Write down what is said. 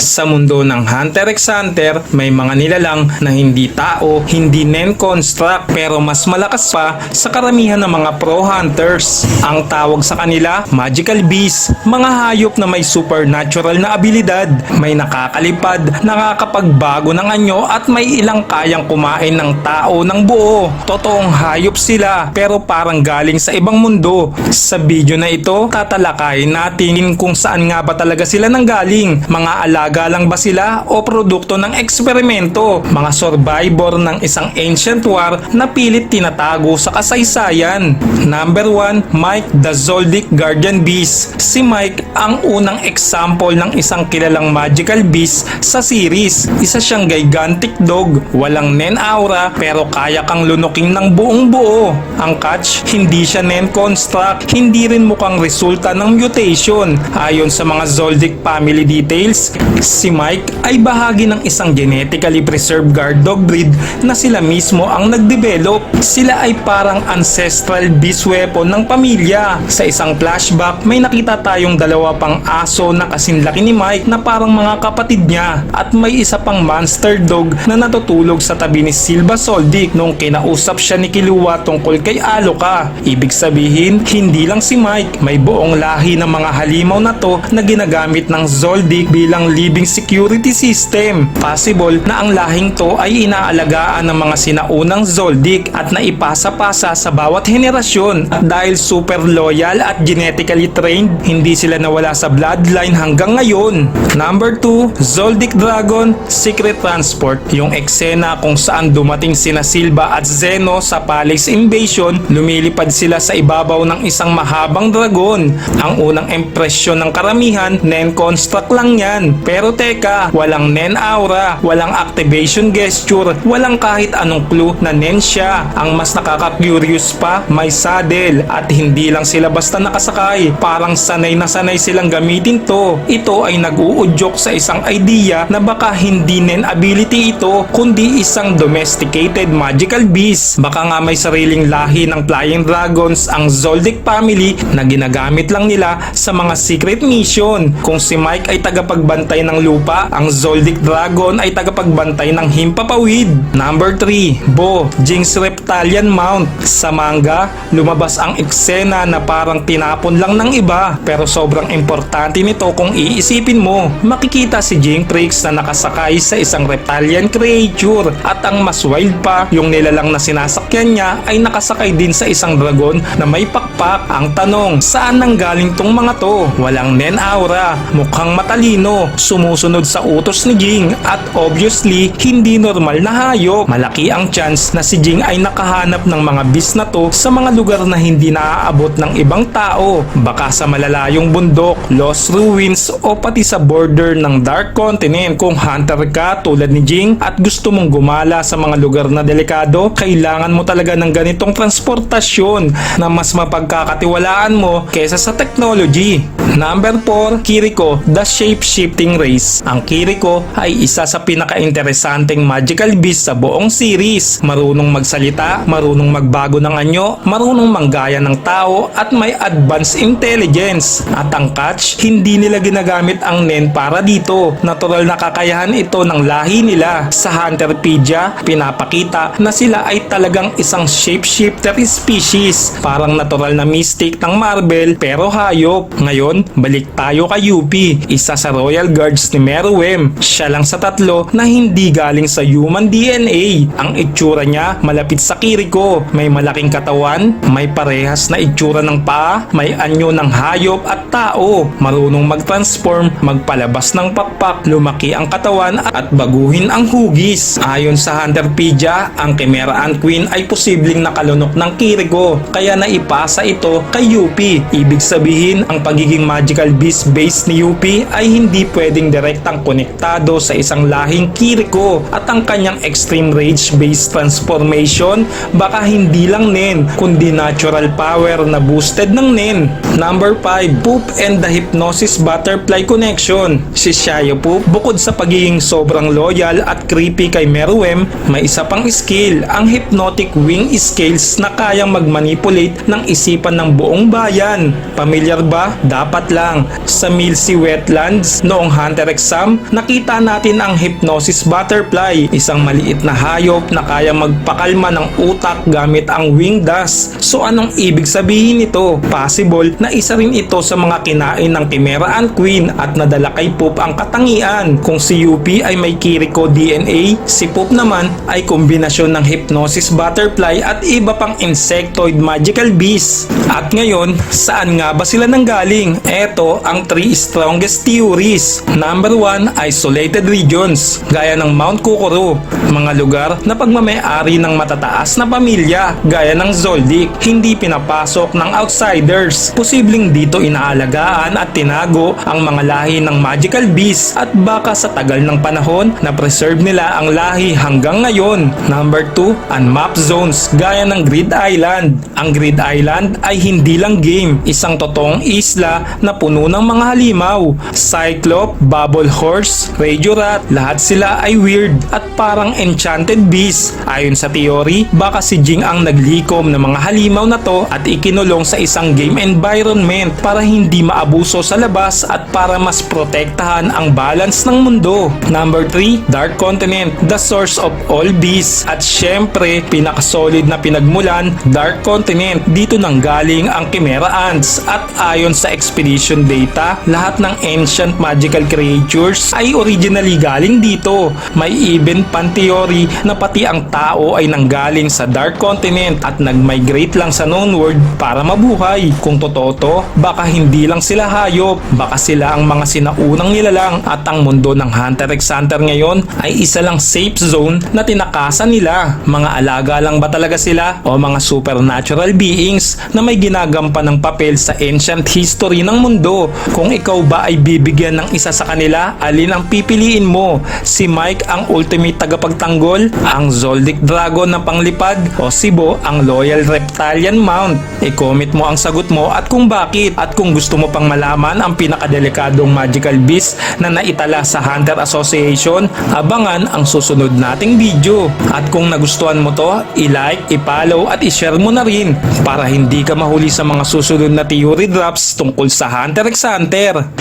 Sa mundo ng Hunter x Hunter, may mga nilalang na hindi tao, hindi nen construct pero mas malakas pa sa karamihan ng mga pro hunters. Ang tawag sa kanila, magical beasts, mga hayop na may supernatural na abilidad, may nakakalipad, nakakapagbago ng anyo at may ilang kayang kumain ng tao ng buo. Totoong hayop sila pero parang galing sa ibang mundo. Sa video na ito, tatalakayin natin kung saan nga ba talaga sila nanggaling. Mga alaga lang ba sila o produkto ng eksperimento? Mga survivor ng isang ancient war na pilit tinatago sa kasaysayan. Number 1, Mike the Zoldyck Guardian Beast. Si Mike ang unang example ng isang kilalang magical beast sa series. Isa siyang gigantic dog, walang nen aura pero kaya kang lunuking ng buong buo. Ang catch, hindi siya nen construct, hindi rin mukhang resulta ng mutation. Ayon sa mga Zoldyck family details, si Mike ay bahagi ng isang genetically preserved guard dog breed na sila mismo ang nagdevelop. Sila ay parang ancestral beast weapon ng pamilya. Sa isang flashback, may nakita tayong dalawa pang aso na kasinlaki ni Mike na parang mga kapatid niya at may isa pang monster dog na natutulog sa tabi ni Silva Soldic nung kinausap siya ni Kilua tungkol kay Aloka. Ibig sabihin, hindi lang si Mike, may buong lahi ng mga halimaw na to na ginagamit ng Zoldyck bilang living security system. Possible na ang lahing to ay inaalagaan ng mga sinaunang Zoldyck at naipasa-pasa sa bawat henerasyon at dahil super loyal at genetically trained, hindi sila nawala sa bloodline hanggang ngayon. Number 2, Zoldyck Dragon Secret Transport. Yung eksena kung saan dumating sina Silva at Zeno sa Palace Invasion, lumilipad sila sa ibabaw ng isang mahabang dragon. Ang unang impresyon ng karamihan, Nen construct lang yan. Pero teka, walang Nen aura, walang activation gesture, walang kahit anong clue na Nen siya. Ang mas nakaka-curious pa, may saddle at hindi lang sila basta nakasakay. Parang sanay na sanay silang gamitin to. Ito ay nag-uudyok sa isang idea na baka hindi Nen ability ito kundi isang domesticated magical beast. Baka nga may sariling lahi ng flying dragons ang Zoldyck family na ginagamit lang nila sa mga secret mission. Kung si Mike ay tagapagbantay ng lupa, ang Zoldyck Dragon ay tagapagbantay ng himpapawid. Number 3, Bo, Jinx Reptilian Mount. Sa manga, lumabas ang eksena na parang tinapon lang ng iba pero sobrang importante nito kung iisipin mo. Makikita si Jinx na nakasakay sa isang reptilian creature at ang mas wild pa, yung nilalang na sinasakyan niya ay nakasakay din sa isang dragon na may pakpak. Ang tanong, saan nanggaling tong mga to? Walang nen aura, mukhang matalino, sumusunod sa utos ni Jing at obviously hindi normal na hayop. Malaki ang chance na si Jing ay nakahanap ng mga bis na to sa mga lugar na hindi naaabot ng ibang tao. Baka sa malalayong bundok, lost ruins o pati sa border ng Dark Continent. Kung hunter ka tulad ni Jing at gusto mong gumala sa mga lugar na delikado, kailangan mo talaga ng ganitong transportasyon na mas mapagkakatiwalaan mo kesa sa technology. Number 4, Kiriko, the shape-shifting race. Ang Kiriko ay isa sa pinaka-interesanteng magical beast sa buong series. Marunong magsalita, marunong magbago ng anyo, marunong manggaya ng tao at may advanced intelligence. At ang catch, hindi nila ginagamit ang Nen para dito. Natural na kakayahan ito ng lahi nila. Sa Hunterpedia, pinapakita na sila ay talagang isang shapeshifter species. Parang natural na mystic ng Marvel pero hayop. Ngayon, balik tayo kay UP, isa sa Royal Guards ni Meruem. Siya lang sa tatlo na hindi galing sa human DNA. Ang itsura niya malapit sa Kiriko. May malaking katawan, may parehas na itsura ng paa, may anyo ng hayop at tao. Marunong mag-transform, magpalabas ng pakpak, lumaki ang katawan at baguhin ang hugis. Ayon sa Hunterpedia, ang Chimera Ant Queen ay posibleng nakalunok ng Kiriko kaya naipasa ito kay UP. Ibig sabihin, ang pagiging magical beast base ni UP ay hindi pwedeng direktang konektado sa isang lahing Kiriko at ang kanyang extreme rage based transformation baka hindi lang Nen kundi natural power na boosted ng Nen. Number 5, Poop and the Hypnosis Butterfly Connection. Si Shia Poop, bukod sa pagiging sobrang loyal at creepy kay Meruem, may isa pang skill, ang hypnotic wing scales na kayang magmanipulate ng isipan isipan ng buong bayan. Pamilyar ba? Dapat lang. Sa Milsey Wetlands, noong Hunter exam, nakita natin ang hypnosis butterfly, isang maliit na hayop na kaya magpakalma ng utak gamit ang wing dust. So anong ibig sabihin nito? Possible na isa rin ito sa mga kinain ng Chimera Ant Queen at nadala kay Poop ang katangian. Kung si UP ay may Kiriko DNA, si Poop naman ay kombinasyon ng hypnosis butterfly at iba pang insectoid magical beast. At ngayon, saan nga ba sila nanggaling? Eto ang three strongest theories. Number 1, isolated regions, gaya ng Mount Kukuru, mga lugar na pagmamayari ng matataas na pamilya, gaya ng Zoldyck, hindi pinapasok ng outsiders. Posibleng dito inaalagaan at tinago ang mga lahi ng magical beasts at baka sa tagal ng panahon na preserve nila ang lahi hanggang ngayon. Number 2, unmapped zones, gaya ng Grid Island. Ang Grid Island ay hindi lang game, isang totoong isla na puno ng mga halimaw. Cyclop, Bubble Horse, Radio Rat, lahat sila ay weird at parang enchanted beast. Ayon sa theory, baka si Jing ang naglikom ng mga halimaw na to at ikinulong sa isang game environment para hindi maabuso sa labas at para mas protektahan ang balance ng mundo. Number 3, Dark Continent, the source of all beasts. At syempre, pinakasolid na pinagmulan, Dark Continent. Dito nang galing ang Chimera Ants. At ayon sa expedition data, lahat ng ancient magical creatures ay originally galing dito. May even pan theory na pati ang tao ay nanggaling sa Dark Continent at nag-migrate lang sa known world para mabuhay. Kung totoo to, baka hindi lang sila hayop, baka sila ang mga sinaunang nilalang at ang mundo ng Hunter x Hunter ngayon ay isa lang safe zone na tinakasan nila. Mga alaga lang ba talaga sila o mga supernatural beings na may ginagampan ng papel sa ancient history ng mundo? Kung ikaw ba ay bibigyan ng isa sa kanila, alin ang pipiliin mo? Si Mike ang ultimate tagapagtanggol, ang Zoldyck Dragon na panglipad o si Bo ang loyal reptilian mount? I-comment mo ang sagot mo at kung bakit at kung gusto mo pang malaman ang pinakadelikadong magical beast na naitala sa Hunter Association, abangan ang susunod nating video. At kung nagustuhan mo to, i-like, i-follow at i-share mo na rin para hindi ka mahuli sa mga susunod na theory drops tungkol sa Hunter x Hunter.